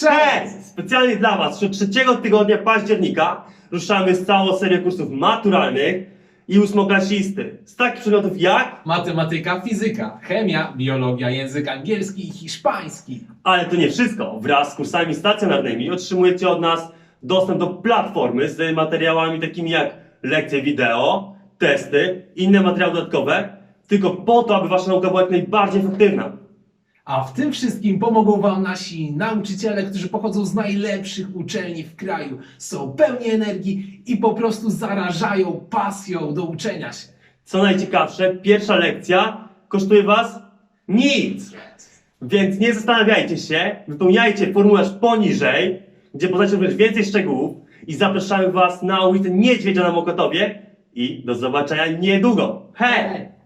Cześć! Specjalnie dla Was, że trzeciego tygodnia października ruszamy z całą serię kursów maturalnych i ósmoklasisty. Z takich przedmiotów jak, Matematyka, fizyka, chemia, biologia, język angielski i hiszpański. ale to nie wszystko. Wraz z kursami stacjonarnymi otrzymujecie od nas dostęp do platformy z materiałami takimi jak lekcje wideo, testy, inne materiały dodatkowe, tylko po to, aby Wasza nauka była jak najbardziej efektywna. A w tym wszystkim pomogą Wam nasi nauczyciele, którzy pochodzą z najlepszych uczelni w kraju. Są pełni energii i po prostu zarażają pasją do uczenia się. Co najciekawsze, pierwsza lekcja kosztuje Was nic. Więc nie zastanawiajcie się, wypełniajcie formularz poniżej, gdzie poznacie również więcej szczegółów i zapraszamy Was na ulicę Niedźwiedzia na Mokotowie i do zobaczenia niedługo. Hej! Hej!